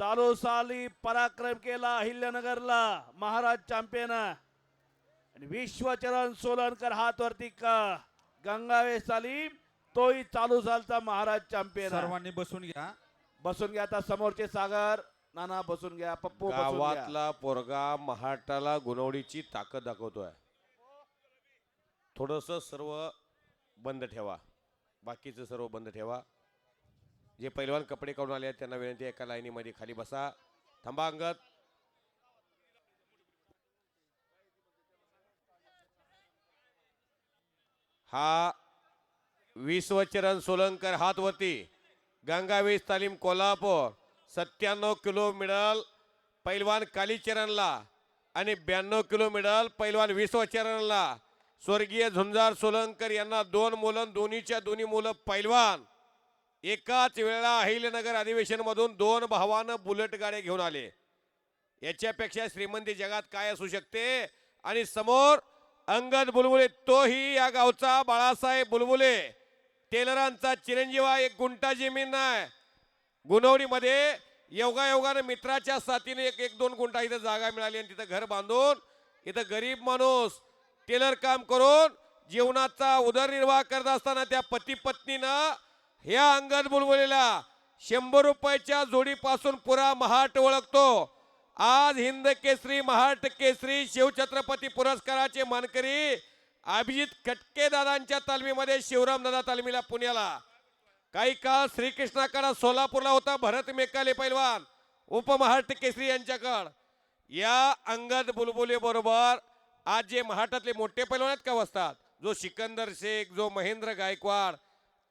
चालू साली पराक्रम केला अहिल्यानगरला महाराज चॅम्पियन. आणि विश्वचरण सोलनकर हात वरती का गंगावे साली तोही चालू सालचा महाराज चॅम्पियन. सर्वांनी बसून घ्या. बसून घ्या आता समोरचे सागर. नाना बसून घ्या पप्पू बसून घ्या. गावातला पोरगा महाटाला गुणवडीची ताकद दाखवतोय. थोडस सर्व बंद ठेवा. बाकीचं सर्व बंद ठेवा. जे पैलवान कपडे काढून आले आहेत त्यांना विनंती एका लाईनीमध्ये खाली बसा. थांबा अंगत हा विश्वचरण सोलंकर हातवरती. गंगावीस तालीम कोल्हापूर सत्त्याण्णव किलो मिडल पैलवान कालीचरणला आणि ब्याण्णव किलो मिडल पैलवान विश्वचरणला. स्वर्गीय झुंजार सोलंकर यांना दोन मुलं दोन्हीच्या दोन्ही मुलं पैलवान. एकाच वेळेला अहिल्यानगर अधिवेशनमधून दोन भावानं बुलेट गाड्या घेऊन आले. याच्यापेक्षा श्रीमंती जगात काय असू शकते? आणि समोर अंगद बुलबुले तोही या गावचा बाळासाहेब बुलबुले. टेलरांचा चिरंजीवा एक गुंटा जमीन आहे गुणवणीमध्ये योगायोगानं मित्राच्या साथीने एक एक दोन गुंठा इथं जागा मिळाली आणि तिथं घर बांधून इथं गरीब माणूस टेलर काम करून जीवनाचा उदरनिर्वाह करत असताना त्या पती पत्नीनं ह्या अंगद बुलबुलेला शंभर रुपयाच्या जोडीपासून पुरा महाट ओळखतो. आज हिंद केसरी महाट केसरी शिवछत्रपती पुरस्काराचे मानकरी अभिजित खटके दादांच्या तालमीमध्ये शिवराम दादा तालमीला पुण्याला. काही काळ श्रीकृष्णाकडे सोलापूरला होता भरत मेकाले पैलवान उपमहाट केसरी यांच्याकड. या अंगद बुलबुले बरोबर आज जे महाटातले मोठे पैलवान आहेत का बसतात जो सिकंदर शेख जो महेंद्र गायकवाड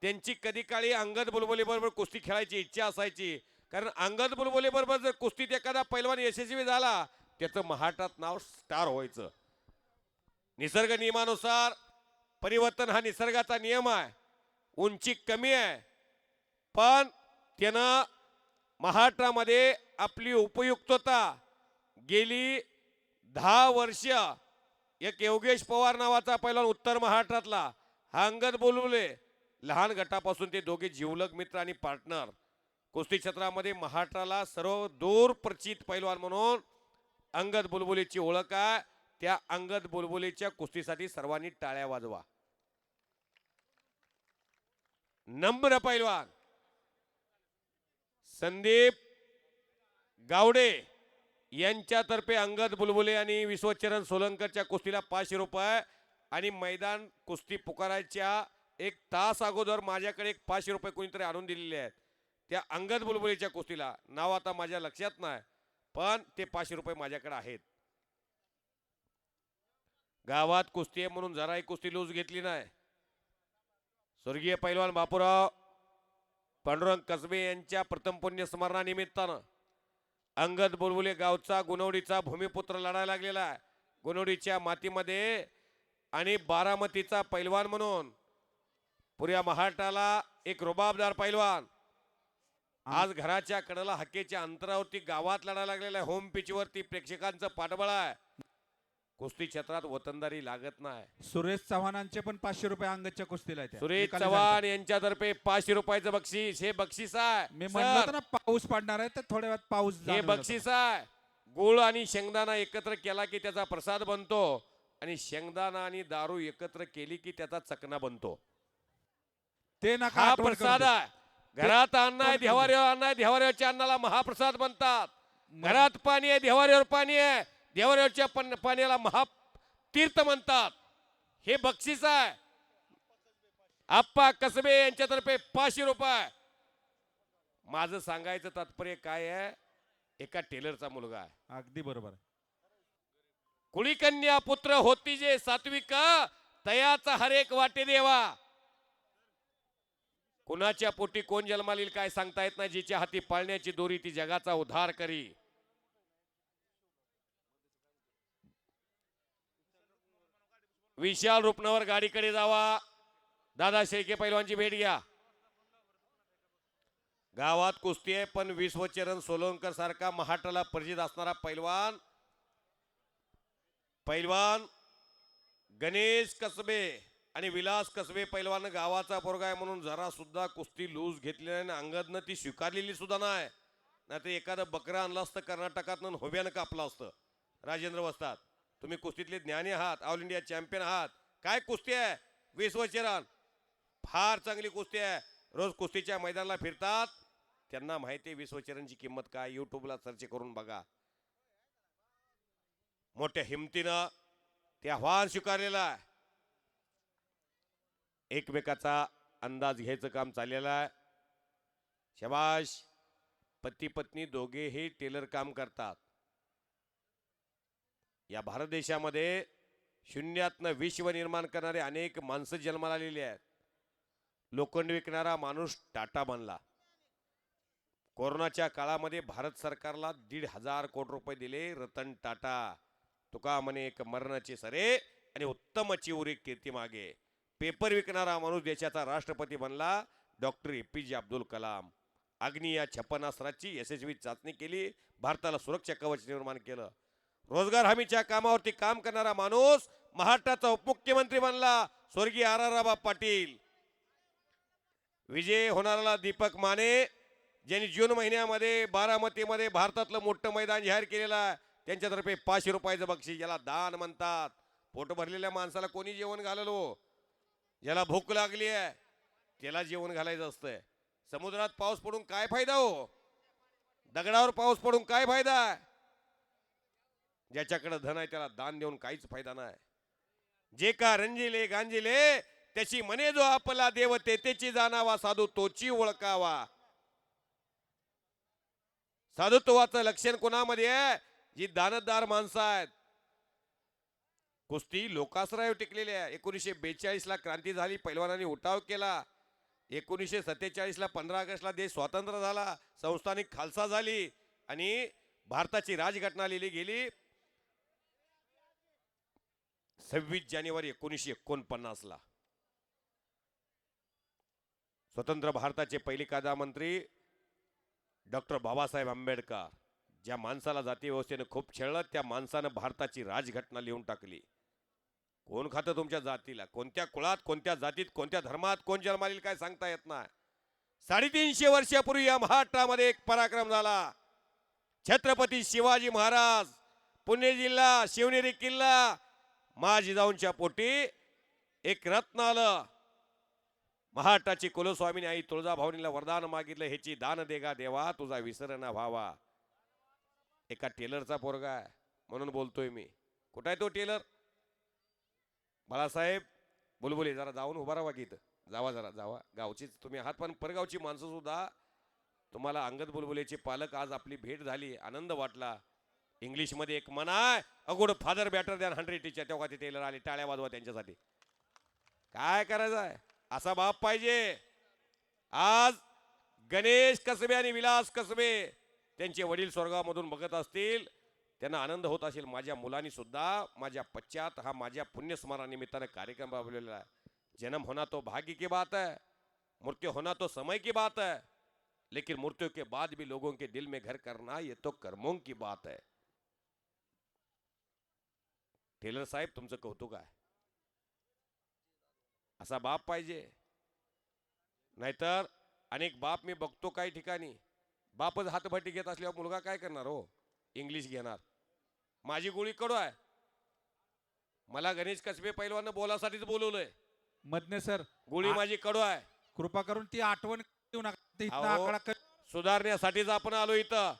त्यांची कधी काळी अंगद बुलबुले बरोबर कुस्ती खेळायची इच्छा असायची. कारण अंगद बुलबुलेबरोबर जर कुस्तीत एखादा पैलवान यशस्वी झाला त्याचं महाटात नाव स्टार व्हायचं. निसर्ग नियमानुसार परिवर्तन हा निसर्गाचा नियम आहे. उंची कमी आहे. पण त्यानं महाराष्ट्रामध्ये आपली उपयुक्तता गेली दहा वर्ष. एक योगेश पवार नावाचा पहिला उत्तर महाराष्ट्रातला. हा अंगद बोलवले लहान गटापासून ते दोघे जिवलग मित्र आणि पार्टनर कुस्ती क्षेत्रामध्ये महाराष्ट्राला सर्व दूर परिचित पैलवान म्हणून अंगद बुलबुलीची ओळख आहे. त्या अंगद बुलबुलीच्या कुस्तीसाठी सर्वांनी टाळ्या वाजवा. नम्र पैलवान. संदीप गावडे यांच्यातर्फे अंगद बुलबुले आणि विश्वचरण सोलंकरच्या कुस्तीला पाचशे रुपये आणि मैदान कुस्ती पुकारायच्या एक तास अगोदर माझ्याकडे एक पाचशे रुपये कोणीतरी आणून दिलेले आहेत. त्या अंगद बुलबुलीच्या कुस्तीला. नाव आता माझ्या लक्षात नाही पण ते पाचशे रुपये माझ्याकडे आहेत. गावात कुस्ती आहे म्हणून जराही कुस्ती लूज घेतली नाही. स्वर्गीय पैलवान बापूराव पांडुरंग कसबे यांच्या प्रथम पुण्य स्मरणानिमित्तानं अंगद बुलबुले गावचा गुणवडीचा भूमिपुत्र लढायला लागलेला आहे. गुणवडीच्या मातीमध्ये आणि बारामतीचा पैलवान म्हणून पुऱ्या महाराष्ट्राला एक रुबाबदार पैलवान. आज घराच्या कडेला हक्केच्या अंतरावरती गावात लढायला लागलेला आहे. होम पिचवरती प्रेक्षकांचं पाठबळ आहे. कुस्ती क्षेत्रात वतनदारी लागत नाही. सुरेश चव्हाणांचे पण पाचशे रुपये अंगदच्या कुस्तीला आहेत सुरेश निकाली चव्हाण यांच्यातर्फे पाचशे रुपयाचं बक्षीस. हे बक्षीस आहे. मी म्हणलं सर, होतं ना पाऊस पडणार आहे तर थोड्या वेळात पाऊस हे जाणवेल. बक्षीस आहे. गुळ आणि शेंगदाणा एकत्र केला की त्याचा प्रसाद बनतो. आणि शेंगदाणा आणि दारू एकत्र केली की त्याचा चकना बनतो. ते नका हा आठवण करून प्रसाद. आहे. घरात अन्न आहे देवाऱ्यावर अन्न आहे देवाऱ्यावरच्या अन्नाला महाप्रसाद बनतात घरात पाणी आहे देवाऱ्यावर पाणी आहे. देवाऱ्यावरच्या पाण्याला महातीर्थ म्हणतात. हे बक्षीस आहे. आप्पा कसबे यांच्यातर्फे पाचशे रुपये. माझं सांगायचं तात्पर्य काय आहे? एका टेलरचा मुलगा आहे. अगदी बरोबर आहे. कुळी कन्या पुत्र होती जे सात्विक तयाचा हरेक वाटे देवा कुणाच्या पोटी कोण जन्माला येईल काय सांगता येत नाही जिच्या हाती पाळण्याची दोरी ती जगाचा उद्धार करी. विशाल रुपणावर गाडीकडे जावा. दादा शेळके पैलवानची भेट घ्या. गावात कुस्ती आहे पण विश्वचरण सोलंकर सारखा महाटाला परिचित असणारा पैलवान. पैलवान गणेश कसबे. आणि विलास कसबे पैलवान गावाचा पोरगा आहे म्हणून जरा सुद्धा कुस्ती लूज घेतली नाही आणि अंगदनं ती स्वीकारलेली सुद्धा नाही. नाही तर एखादं बकरा आणलं असतं कर्नाटकातनं होब्यानं कापलं असतं. राजेंद्र वस्तात तुम्ही कुस्तीतले ज्ञानी आहात ऑल इंडिया चॅम्पियन आहात. काय कुस्ती आहे? विश्वचरण फार चांगली कुस्ती आहे. रोज कुस्तीच्या मैदानाला फिरतात. त्यांना माहिती आहे विश्वचरणची किंमत काय? युट्यूबला सर्च करून बघा. मोठ्या हिमतीनं ते आव्हान स्वीकारलेलं आहे. एकमेकाचा अंदाज घ्यायचं काम चाललेलं आहे. शबाश पती पत्नी दोघेही टेलर काम करतात. या भारत देशामध्ये शून्यातनं विश्व निर्माण करणारे अनेक माणसं जन्माला आलेली आहेत. लोखंड विकणारा माणूस टाटा बनला. कोरोनाच्या काळामध्ये भारत सरकारला दीड हजार कोटी रुपये दिले रतन टाटा. तुका म्हणे एक मरणाचे सरे आणि उत्तमची उरी कीर्ती मागे. पेपर विकणारा माणूस देशाचा राष्ट्रपती बनला. डॉक्टर ए पी जे अब्दुल कलाम. अग्नी या छप्पनास्त्राची यशस्वी चाचणी केली. भारताला सुरक्षा कवच निर्माण केलं. रोजगार हमीच्या कामावरती काम करणारा माणूस महाराष्ट्राचा उपमुख्यमंत्री बनला. स्वर्गीय आर आर राबा पाटील. विजय होणाराला दीपक माने ज्यांनी जून महिन्यामध्ये बारामतीमध्ये भारतातलं मोठं मैदान जाहीर केलेलं आहे त्यांच्यातर्फे पाचशे रुपयाचं बक्षीस ज्याला दान म्हणतात. पोट भरलेल्या माणसाला कोणी जेवण घाललो ज्याला भूक लागली आहे. त्याला जेवण घालायचं असतंय. समुद्रात पाऊस पडून काय फायदा हो? दगडावर पाऊस पडून काय फायदा? आहे ज्याच्याकडे धन आहे त्याला दान देऊन काहीच फायदा नाही. जे का रंजिले गांजिले त्याची मने जो आपला देव तेची जाणावा साधू तोची ओळखावा. साधुत्वाचं लक्षण कोणामध्ये आहे? जी दानतदार माणसं आहेत. कुस्ती लोकाश्रयावर टिकलेली आहे. एकोणीसशे बेचाळीसला क्रांती झाली पैलवानांनी उठाव केला. एकोणीसशे सत्तेचाळीसला पंधरा ऑगस्टला देश स्वतंत्र झाला संस्थानिक खालसा झाली आणि भारताची राजघटना लिहिली गेली. सव्वीस जानेवारी एकोणीसशे एकोणपन्नासला स्वतंत्र भारताचे पहिले कायदामंत्री डॉक्टर बाबासाहेब आंबेडकर ज्या माणसाला जातीव्यवस्थेने खूप छेळलं त्या माणसानं भारताची राजघटना लिहून टाकली. कोण खातं तुमच्या जातीला? कोणत्या कुळात कोणत्या जातीत कोणत्या धर्मात कोण जन्मालील काय सांगता येत नाही. साडेतीनशे वर्षापूर्वी या महाराष्ट्रामध्ये एक पराक्रम झाला. छत्रपती शिवाजी महाराज पुणे जिल्हा शिवनेरी किल्ला मा जिजाऊंच्या पोटी एक रत्न आलं. महाराष्ट्राची कुलस्वामीने आई तुळजाभवानीला वरदान मागितलं ह्याची दान देगा देवा तुझा विसरणा व्हावा. एका टेलरचा पोरगा आहे म्हणून बोलतोय मी. कुठं आहे तो टेलर? बाळासाहेब बुलबुले जरा जाऊन उभा राहा की इथं. जावा जरा जावा. गावचीच तुम्ही आहात पण परगावची माणसं सुद्धा तुम्हाला अंगद बुलबुलेचे पालक आज आपली भेट झाली आनंद वाटला. इंग्लिशमध्ये एक मनाय आहे a good father better than hundred teacher तेव्हा ते टेलर आले टाळ्या वाजवा त्यांच्यासाठी. काय करायचं आहे असा बाप पाहिजे. आज गणेश कसबे आणि विलास कसबे त्यांचे वडील स्वर्गामधून बघत असतील. आनंद होत असेल. माझ्या मुलांनी सुद्धा माझ्या पश्चात हा माझ्या पुण्यस्मरणानिमित्तानं कार्यक्रम राबवलेला जन्म होना तो भाग्य की बात है. मृत्यु होना तो समय की बात है. लेकिन मृत्यु के बाद भी लोगों के दिल में घर करना ये तो कर्मों की बात है. टेलर साहेब तुमचं कौतुक आहे असा बाप पाहिजे नाहीतर अनेक बाप मी बघतो काही ठिकाणी. बापच हातभट्टी घेत असल्यावर मुलगा इंग्लिश घेणार. माझी गोळी कडू आहे. मला गणेश कसबे पैलवानं बोलासाठीच बोलवलंय. मधने सर गोळी माझी कडू आहे. कृपा करून ती आठवण देऊ नका. ते इथनं अहो. आकडा कर- सुधारण्यासाठीच आपण आलो इथं.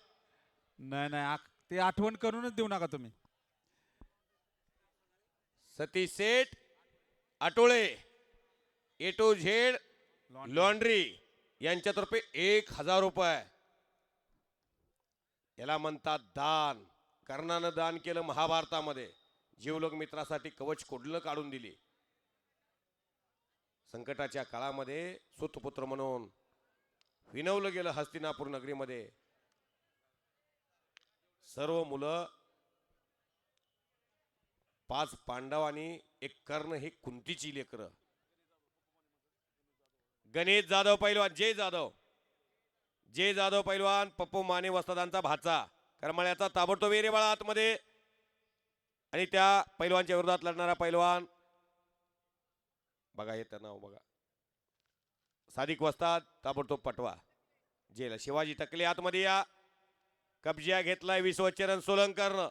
नाही नाही आक- ते आठवण करूनच देऊ नका तुम्ही. Satish Seth Atole A to Z laundry यांच्यातर्फे एक हजार रुपये. याला म्हणतात दान. कर्णानं दान केलं महाभारतामध्ये. जीवलोक मित्रासाठी कवच कोडलं काढून दिली. संकटाच्या काळामध्ये सुतपुत्र म्हणून विनवलं गेलं हस्तिनापूर नगरीमध्ये. सर्व मुलं पाच पांडव आणि एक कर्ण हे कुंतीची लेकरं. गणेश जाधव पैलवान जय जाधव. जय जाधव पैलवान पप्पू माने वस्तादांचा भाचा. करमाळ्याचा ताबडतोब एरेबाळा आतमध्ये. आणि त्या पैलवानच्या विरोधात लढणारा पैलवान. बघा येत नाव हो बघा. सादिक वस्ताद ताबडतोब पटवा. जेल. शिवाजी टकले आतमध्ये या. कब्जिया घेतलाय विश्वचरण सोलंकरनं.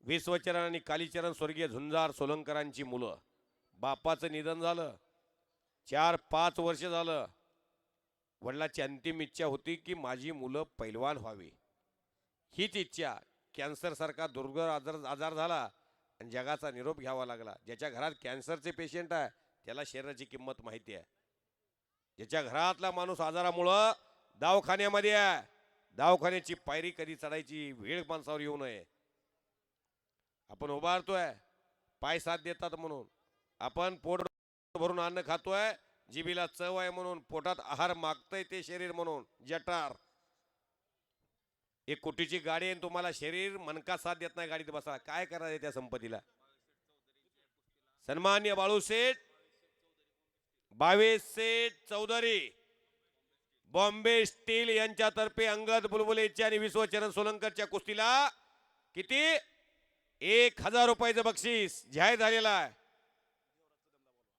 विश्वचरण आणि कालीचरण स्वर्गीय झुंजार सोलंकरांची मुलं. बापाचं निधन झालं. चार पाच वर्ष झालं. वडिलाची अंतिम इच्छा होती की माझी मुलं पैलवान व्हावी. हीच इच्छा कॅन्सरसारखा दुर्गर आजार आजार झाला आणि जगाचा निरोप घ्यावा लागला. ज्याच्या घरात कॅन्सरचे पेशंट आहे त्याला शरीराची किंमत माहिती आहे. ज्याच्या घरातला माणूस आजारामुळं दवाखान्यामध्ये आहे दवाखान्याची पायरी कधी चढायची वेळ माणसावर येऊ नये. आपण उभारतोय पाय साथ देतात म्हणून. आपण पोट भरून अन्न खातोय जिभीला चव आहे म्हणून पोटात आहार मागतंय ते शरीर म्हणून जटार एक कोटीची गाडी आहे आणि तुम्हाला शरीर मनका साथ देत नाही गाडीत बसा काय करायचं त्या संपत्तीला? सन्मान्य बाळूसेठ बावीस सेठ चौधरी बॉम्बे स्टील यांच्यातर्फे अंगद बुलबुलेच्या आणि विश्वचरण सोलंकरच्या कुस्तीला किती? एक हजार रुपयाचं बक्षीस जाहीर झालेलं आहे.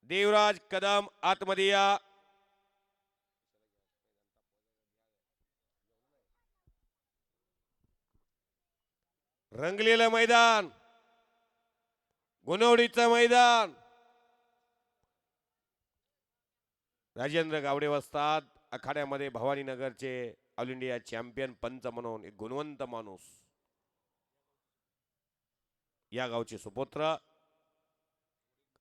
देवराज कदम आतमध्ये या. रंगलेलं मैदान. गुणवडीचं मैदान. राजेंद्र गावडे वसतात आखाड्यामध्ये भवानीनगरचे ऑल इंडिया चॅम्पियन पंच म्हणून एक गुणवंत माणूस. या गावचे सुपुत्र.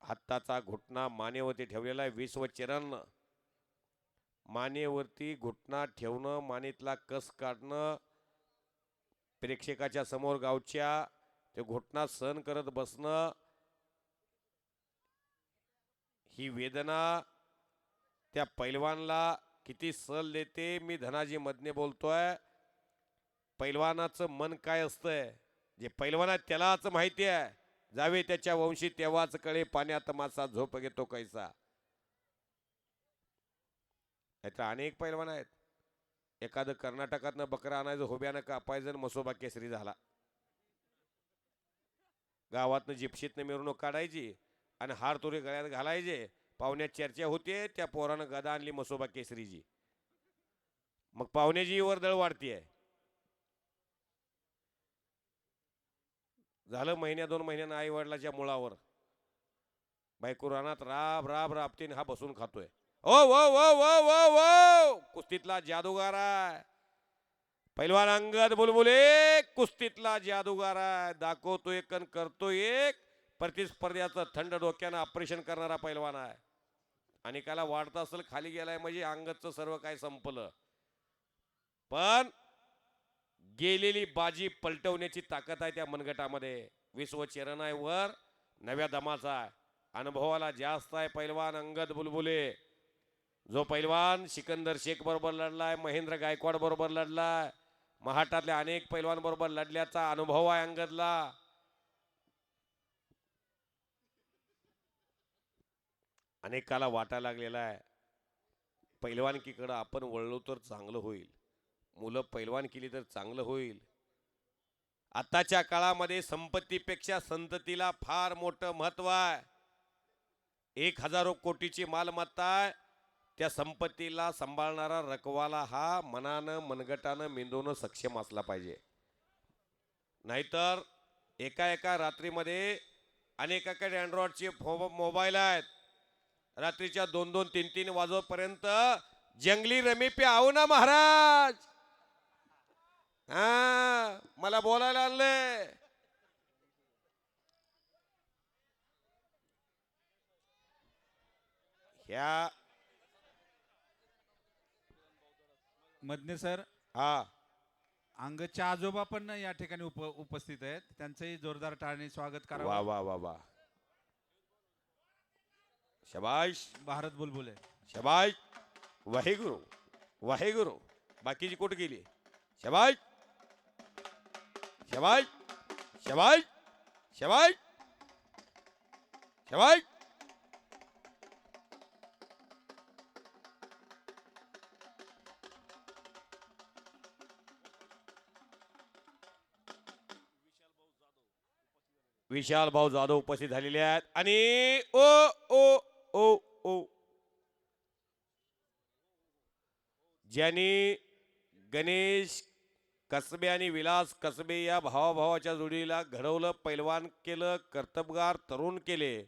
हाताचा घुटणा मानेवरती ठेवलेला आहे. विश्वचरण मानेवरती घुटणा ठेवणं मानेतला कस काढणं प्रेक्षकाच्या समोर गावच्या ते घुटणा सहन करत बसणं ही वेदना त्या पैलवानला किती सल देते मी धनाजी मधने बोलतोय. पैलवानाचं मन काय असतंय? जे पैलवान आहे त्यालाच माहिती आहे. जावे त्याच्या वंशी तेव्हाच कळे पाण्यात मासा झोप घेतो कैसा. नाहीतर अनेक पैलवान आहेत. एखादं कर्नाटकातनं बकरा आणायचं होब्यानं कापायचं आणि मसोबा केसरी झाला. गावातनं जिप्शीतनं मिरवणूक काढायची आणि हार तुरे गळ्यात घालायचे. पाहुण्यात चर्चा होते त्या पोरानं गदा आणली मसोबा केसरीची. मग पाहुण्याची वर्दळ वाढतीये. झालं महिन्या दोन महिन्यानं आई वडिलाच्या मुळावर. बायको रानात राब राब राबतीन हा बसून खातोय. ओ वो वो वो वो वो कुस्तीतला जादूगार आहे. पैलवान अंगद बुलबुले कुस्तीतला जादूगार आहे. दाखवतो एक अन करतो एक. प्रतिस्पर्ध्याचं थंड डोक्यानं ऑपरेशन करणारा पैलवान आहे. आणि काला वाढता असेल खाली गेलाय म्हणजे अंगदचं सर्व काय संपलं. पण गेलेली बाजी पलटवण्याची ताकद आहे त्या मनगटामध्ये. विश्वचरण आहे वर नव्या दमाचा अनुभवाला जास्त आहे पैलवान अंगद बुलबुले. जो पैलवान सिकंदर शेख बरोबर लढलाय महेंद्र गायकवाड बरोबर लढलाय महाटातल्या अनेक पैलवान बरोबर लढल्याचा अनुभव आहे अंगदला. अनेकाला वाटा लागलेला आहे. पैलवानकीकडं आपण वळलो तर चांगलं होईल. मुलं पैलवान केली तर चांगलं होईल. आताच्या काळामध्ये संपत्तीपेक्षा संततीला फार मोठं महत्त्व आहे. एक हजारो कोटीची मालमत्ता त्या संपत्तीला सांभाळणारा रकवाला हा मनानं मनगटानं मेंदूनं सक्षम असला पाहिजे. नाहीतर एका एका रात्रीमध्ये अनेकाकडे अँड्रॉइडचे मोबाईल आहेत. रात्रीच्या दोन दोन तीन तीन वाजोपर्यंत जंगली रमी पे आहो ना महाराज हा मला बोलायला आणलंय ह्या मधने सर हा. अंगच्या आजोबा पण या ठिकाणी उप उपस्थित आहेत. त्यांचंही जोरदार टाळणी स्वागत वा करा वा वा वा. शबाश. भारत बुलबुले. शबाश. वाहेगुरु वाहेगुरु. बाकीची कुठं गेली? शबाश. शबाश. शबाश. शबाश. शबाश. विशाल भाऊ जाधव उपस्थित झालेले आहेत. आणि ओ ओ ओ ओ. ज्यांनी गणेश कसबे आणि विलास कसबे या भावाभावाच्या जोडीला घडवलं पैलवान केलं कर्तबगार तरुण केले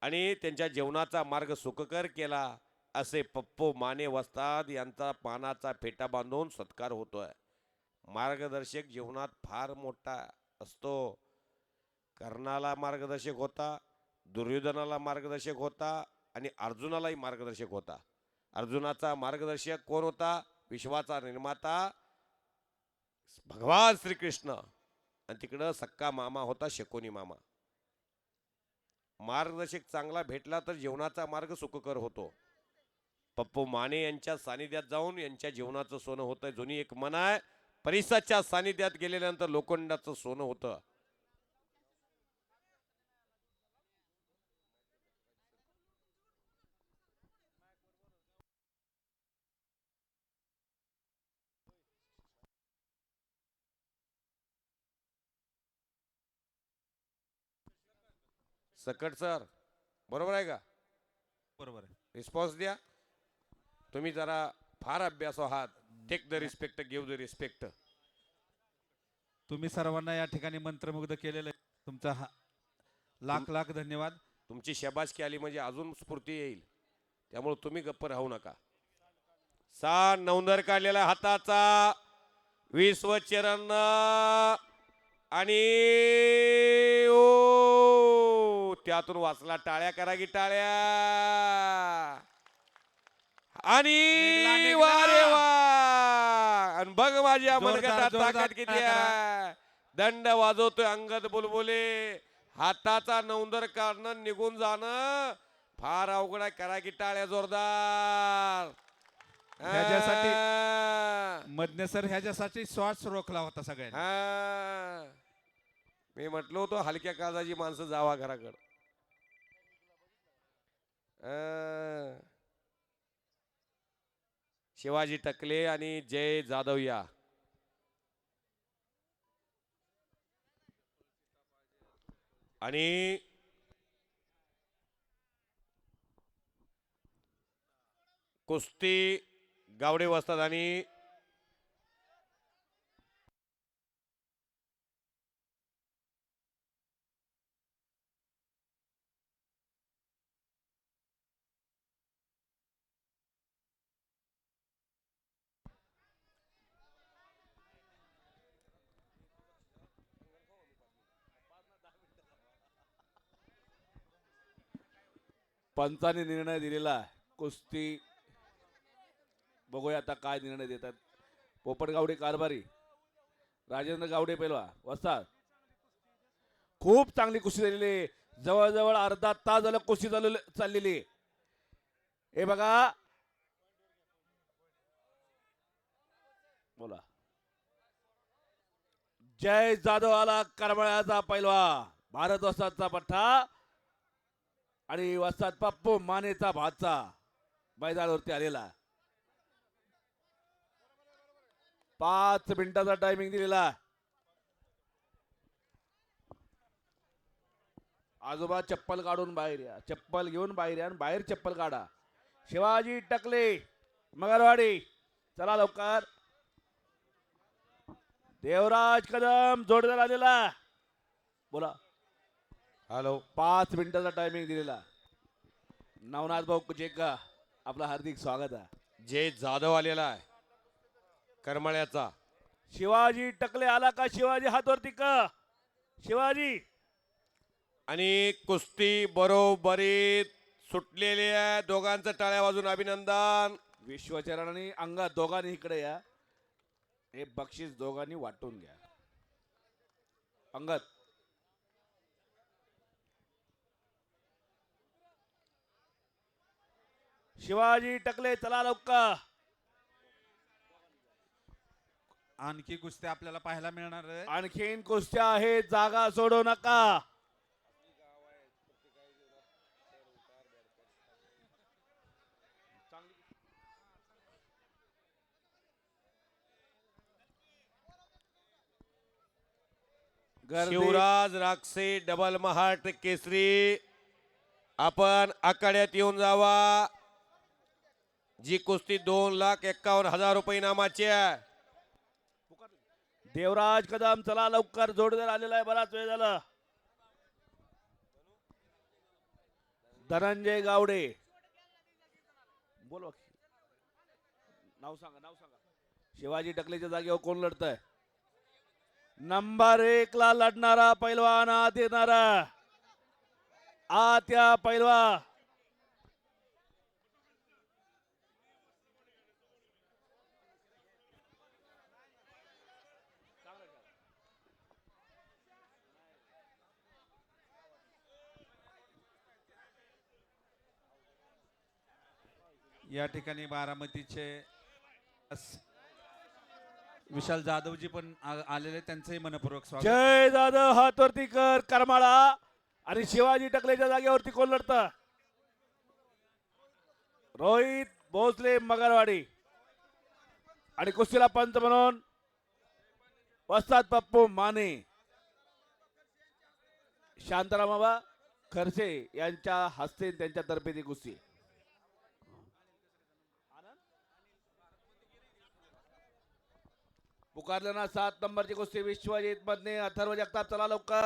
आणि त्यांच्या जेवणाचा मार्ग सुखकर केला असे पप्पू माने वस्ताद यांचा पानाचा फेटा बांधून सत्कार होतोय. मार्गदर्शक जीवनात फार मोठा असतो. कर्णाला मार्गदर्शक होता दुर्योधनाला मार्गदर्शक होता आणि अर्जुनालाही मार्गदर्शक होता. अर्जुनाचा मार्गदर्शक कोण होता? विश्वाचा निर्माता भगवान श्रीकृष्ण. आणि तिकडं सक्का मामा होता शकोनी मामा. मार्गदर्शक चांगला भेटला तर जीवनाचा मार्ग सुखकर होतो. पप्पू माने यांच्या सानिध्यात जाऊन यांच्या जीवनाचं सोनं होतं जुनी एक मन आहे परिसाच्या सानिध्यात गेल्यानंतर लोखंडाचं सोनं होतं. सकट सर बरोबर आहे का? बरोबर आहे. रिस्पॉन्स द्या. तुम्ही जरा फार अभ्यास आहात. Take the respect give the respect तुम्ही सर्वांना या ठिकाणी मंत्रमुग्ध केलेलं आहे. तुमचा हा लाख लाख धन्यवाद. तुमची शबाशकी आली म्हणजे अजून स्फूर्ती येईल. त्यामुळे तुम्ही गप्प राहू नका. सा नवंदर काढलेला हाताचा विश्वचरण आणि ओ! त्यातून वाचला टाळ्या करा की टाळ्या. आणि निघला. वा. आणि बघ माझ्या मनगटात ताकद किती आहे. दंड वाजवतोय अंगद बुलबुले. हाताचा नवंदर काढणं निघून जाणं. फार अवघड आहे. करा की टाळ्या जोरदार. ह्याच्यासाठी- मधने सर ह्याच्यासाठी श्वास रोखला होता सगळ्यांनी. आ. मी म्हटलो होतो हलक्या काळजाची माणसं जावा घराकडं. शिवाजी टकले आणि जय जाधव या आणि कुस्ती गावडे वाजतात आणि पंचाने निर्णय दिलेला कुस्ती. बघूया आता काय निर्णय देतात. पोपट गावडे कारभारी. राजेंद्र गावडे पेलवा. वस्ताद खूप चांगली कुस्ती झालेली जवळजवळ अर्धा तास झालं कुस्ती चालू चाललेली हे बघा. बोला. जय जाधव आला करमळ्याचा पैलवा. भारत वस्ताचा पठ्ठा आणि वस्तात पप्पू मानेचा भाचा. मैदानावरती आलेला. पाच मिनिटाचा टायमिंग दिलेला. आजोबा चप्पल काढून बाहेर या. चप्पल घेऊन बाहेर या आणि बाहेर चप्पल काढा. शिवाजी टकले मगरवाडी. चला लवकर. देवराज कदम जोडदार आलेला. बोला. हॅलो. पाच मिनिटाचा टायमिंग दिलेला. नवनाथ भाऊ कुचेका आपलं हार्दिक स्वागत आहे. जय जाधव आलेला आहे करमाळ्याचा. शिवाजी टकले आला का? शिवाजी हातवरती का? शिवाजी! आणि कुस्ती बरोबरीत सुटलेली आहे. दोघांचं टाळ्या वाजून अभिनंदन. विश्वचरण आणि अंगा दोघांनी इकडे या. हे बक्षीस दोघांनी वाटून घ्या. अंगत शिवाजी टकले चला लवकर. आणखी कुस्त्या आपल्याला पाहायला मिळणार आहे आणखीन कुस्त्या आहेत जागा सोडू नका. शिवराज राक्षे डबल महाट केसरी. आपण आखाड्यात येऊन जावा. जी कुस्ती दोन लाख एक्कावन्न हजार रुपये इनामाची आहे. देवराज कदम चला लवकर जोडदार आलेला आहे बराच वेळ झाला. धनंजय गावडे. बोलवा नाव सांगा नाव सांगा. शिवाजी टकलेच्या जागेवर कोण लढत आहे नंबर एक ला लढणारा पैलवान आत येणारा आत्या पैलवा या ठिकाणी बारामतीचे विशाल जाधवजी पण आलेले त्यांचंही मनपूर्वक स्वागत. जय जाधव हातवरती कर करमाळा. आणि शिवाजी टकलेच्या जागेवरती कोण लढत? रोहित भोसले मगरवाडी. आणि कुस्तीला पंच म्हणून वस्ताद पप्पू माने. शांताराम बाबा खरसे यांच्या हस्ते त्यांच्यातर्फे ती कुस्ती. पुकारलं ना सात नंबरची कुस्ती विश्वजित मधने अथर्व जगताप चला लवकर.